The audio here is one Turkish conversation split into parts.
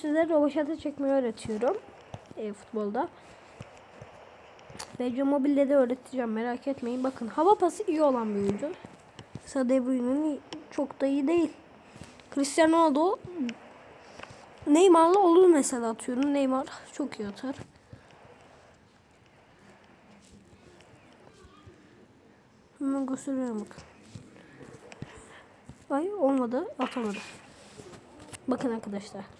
Size roboşata çekmeyi öğretiyorum. E, futbolda. Bence mobilde de öğreteceğim merak etmeyin. Bakın hava pası iyi olan bir oyuncu. Bruyne'nin çok da iyi değil. Cristiano Ronaldo Neymar'la olur mesela atıyorum. Neymar çok iyi atar. Hemen gösteriyorum bakın. Ay olmadı atamadı. Bakın arkadaşlar.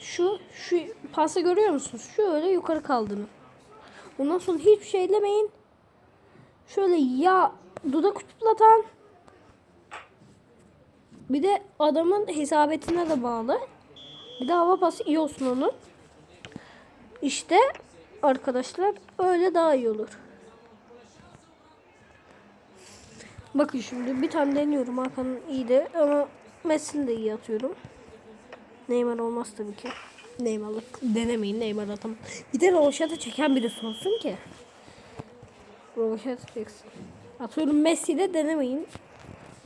Şu şu pası görüyor musunuz? Şöyle yukarı kaldığını. Ondan sonra hiçbir şey demeyin. Şöyle ya dudak uçuplatan bir de adamın hesabetine de bağlı. Bir de hava pası iyi olsun onun. İşte arkadaşlar öyle daha iyi olur. Bakın şimdi bir tane deniyorum. Hakan'ın iyi de ama Messi'ni de iyi atıyorum. Neymar olmaz tabii ki. Neymar'lık denemeyin Neymar atam. Bir de Roşat'a çeken birisi olsun ki. Roşat çeksin. Atıyorum Messi de denemeyin.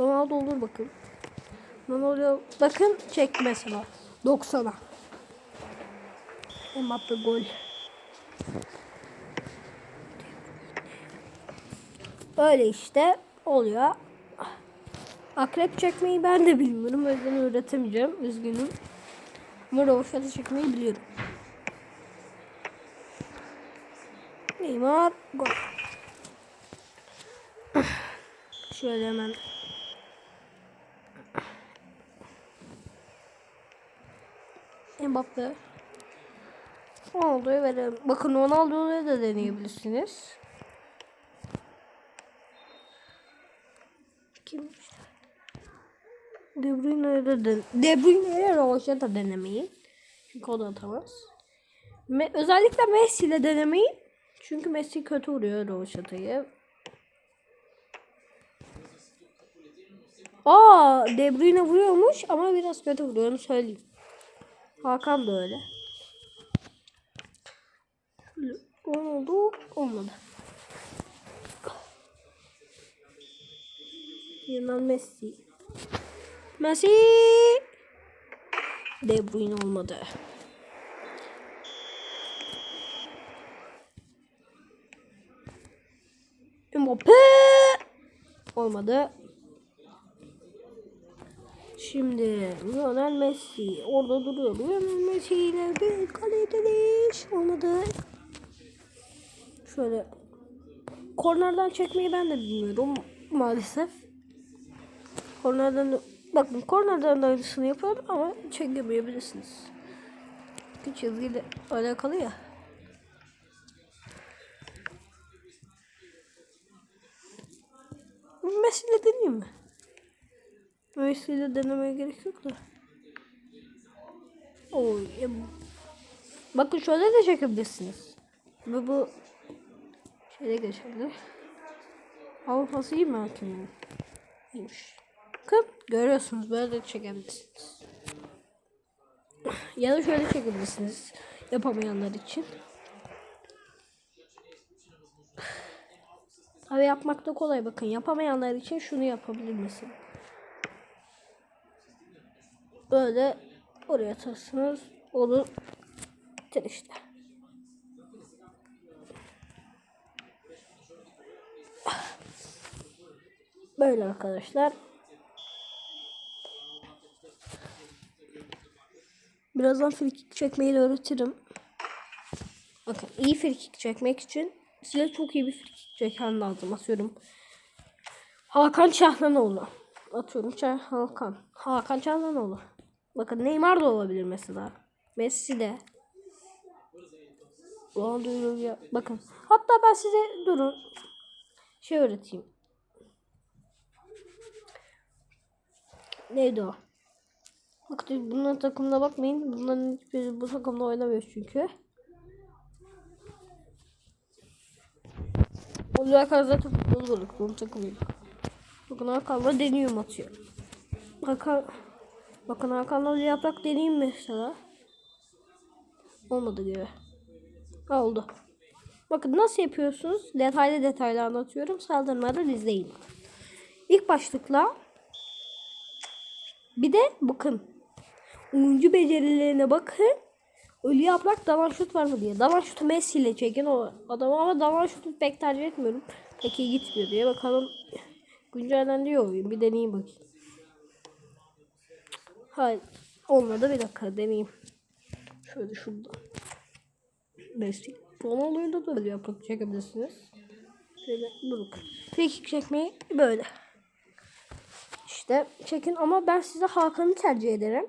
Ronaldo olur bakın. Ronaldo bakın çek mesela. 90'a. Mbappe gol. Öyle işte oluyor. Akrep çekmeyi ben de bilmiyorum. O yüzden öğretemeyeceğim. Üzgünüm. Ama roboşata çekmeyi biliyorum. Neymar gol. Şöyle hemen Mbappe Ronaldo'ya verelim. Bakın Ronaldo'ya da deneyebilirsiniz. Kim? De Bruyne'ye de den De Bruyne'ye Roş'a da denemeyin. Çünkü o da atamaz. Me özellikle Messi ile denemeyin. Çünkü Messi kötü vuruyor Roşata'yı. Aa, De Bruyne vuruyormuş ama biraz kötü vuruyor onu söyleyeyim. Hakan da öyle. Oldu, olmadı. Lionel Messi. Messi. De Bruyne olmadı. Mbappe. Olmadı. Şimdi Lionel Messi orada duruyor. Lionel Messi ile bir dönüş. Olmadı. Şöyle kornerden çekmeyi ben de bilmiyorum maalesef. Kornerden bakın kornerden de aynısını yapıyorum ama çekemeyebilirsiniz. Güç çizgiyle alakalı ya. Messi'yle deneyeyim mi? Messi'yle denemeye gerek yok da. Oy. Bakın şöyle de çekebilirsiniz. Ve bu şöyle geçerli. Avrupası iyi mi hakimim? İyiymiş. Bakın görüyorsunuz böyle de çekebilirsiniz. Ya da şöyle çekebilirsiniz. Yapamayanlar için. Tabi yapmak da kolay bakın. Yapamayanlar için şunu yapabilir misin? Böyle oraya atarsınız. Olur. Bitir işte. Böyle arkadaşlar. Birazdan frikik çekmeyi de öğretirim. Bakın iyi frikik çekmek için size çok iyi bir frikik çeken lazım. Atıyorum. Hakan Çahlanoğlu. Atıyorum Çah Hakan. Hakan Çahlanoğlu. Bakın Neymar da olabilir mesela. Messi de. Ronaldo ya. Bakın. Hatta ben size durun. Şey öğreteyim. Neydi o? Bakın bunların takımına bakmayın. Bunların hiçbiri bu takımda oynamıyor çünkü. O zaten zaten futbolculuk. Bunun takımı. Bakın Hakan'la deniyorum atıyor. Hakan, bakın Hakan'la yaprak deneyeyim mesela. Olmadı gibi. Ha, oldu. Bakın nasıl yapıyorsunuz? Detaylı detaylı anlatıyorum. Saldırmadan izleyin. İlk başlıkla bir de bakın. Oyuncu becerilerine bakın. Ölü yaprak davan şut var mı diye. Davan şutu Messi ile çekin o adamı ama davan şutu pek tercih etmiyorum. Pek iyi gitmiyor diye bakalım. Güncellendi oyun bir deneyeyim bakayım. Hayır olmadı bir dakika deneyeyim. Şöyle şurada. Messi. Ronaldo'yu da böyle yapıp çekebilirsiniz. Şöyle buruk. Free çekmeyi böyle. İşte çekin ama ben size Hakan'ı tercih ederim.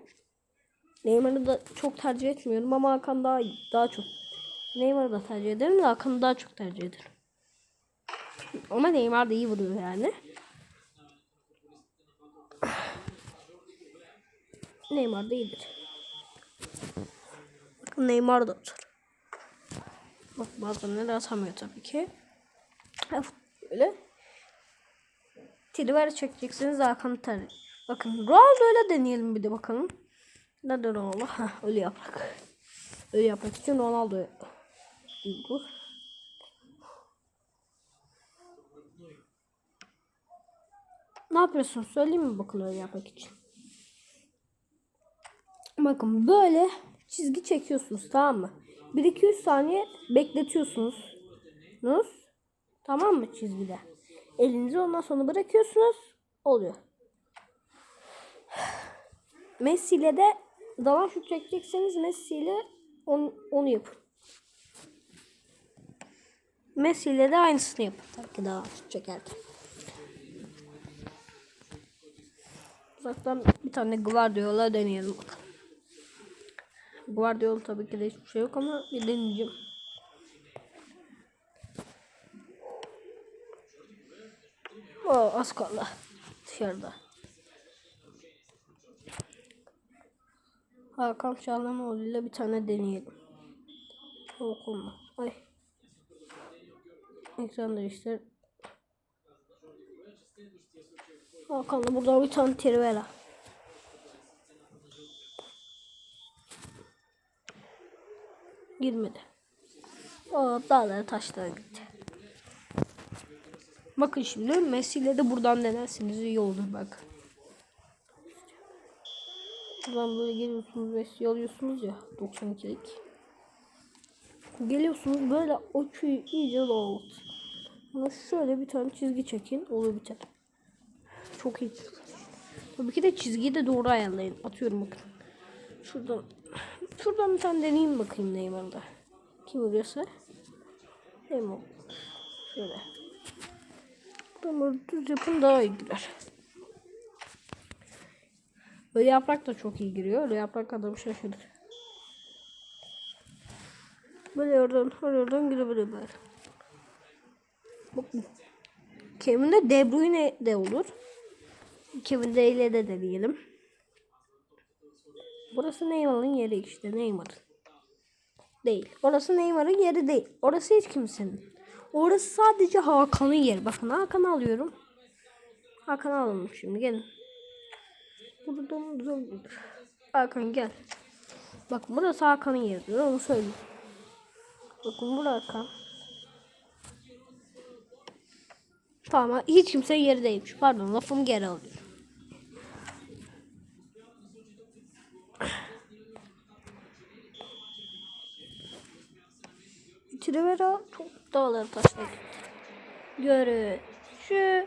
Neymar'ı da çok tercih etmiyorum ama Hakan daha daha çok. Neymar'ı da tercih ederim de Hakan'ı daha çok tercih ederim. Ama Neymar da iyi vuruyor yani. Neymar da iyidir. Bakın Neymar da atar. Bak bazenleri atamıyor tabii ki. Böyle. Triver çekeceksiniz Hakan'ı. Bakın Ronaldo'yla deneyelim bir de bakalım. Nerede Ronaldo? Heh, öyle yaprak. Öyle yaprak için Ronaldo bu. Ne yapıyorsun? Söyleyeyim mi bakın öyle yaprak için. Bakın böyle çizgi çekiyorsunuz tamam mı? 1-2-3 saniye bekletiyorsunuz. Nus. Tamam mı çizgide? Elinizi ondan sonra bırakıyorsunuz. Oluyor. Messi ile de dalan şut çekecekseniz Messi ile onu, onu yapın. Messi ile de aynısını yapın. Tabii ki şut çekerken. Uzaktan bir tane Guardiola deneyelim bakalım. Guardiola tabii ki de hiçbir şey yok ama bir deneyeceğim. Oo, az kaldı. Dışarıda. Hakan Çalhanoğlu ile bir tane deneyelim. Okuma. Ay. Ekran değiştir. Hakan'la burada bir tane Trivela. Girmedi. O dağlara taşlara gitti. Bakın şimdi Messi ile de buradan denersiniz iyi olur bak. Buradan böyle geliyorsunuz Messi alıyorsunuz ya 92'lik. Geliyorsunuz böyle açıyı iyice dağıt. Ama şöyle bir tane çizgi çekin olur biter. Çok iyi çizgi. Tabii ki de çizgiyi de doğru ayarlayın. Atıyorum bakın. Şuradan şuradan bir tane deneyeyim bakayım Neymar'da. Kim vuruyorsa. Neymar. Şöyle. Buradan düz yapın daha iyi girer. Böyle yaprak da çok iyi giriyor. Öyle yaprak adamı şaşırır. Böyle oradan oradan girebilir böyle. Bakın. Kevin de Bruyne de olur. Kevin De ile de deneyelim. Burası Neymar'ın yeri işte Neymar'ın. Değil. Orası Neymar'ın yeri değil. Orası hiç kimsenin. Orası sadece Hakan'ın yeri. Bakın Hakan'ı alıyorum. Hakan'ı alalım şimdi gelin. Buradan zor Hakan gel. Bak burası Hakan'ın yeri. Onu söyleyeyim. Bakın burası Hakan. Tamam hiç kimse yeri değilmiş. Pardon lafımı geri alıyorum. Trivera çok dağları gitti. Görüşürüz.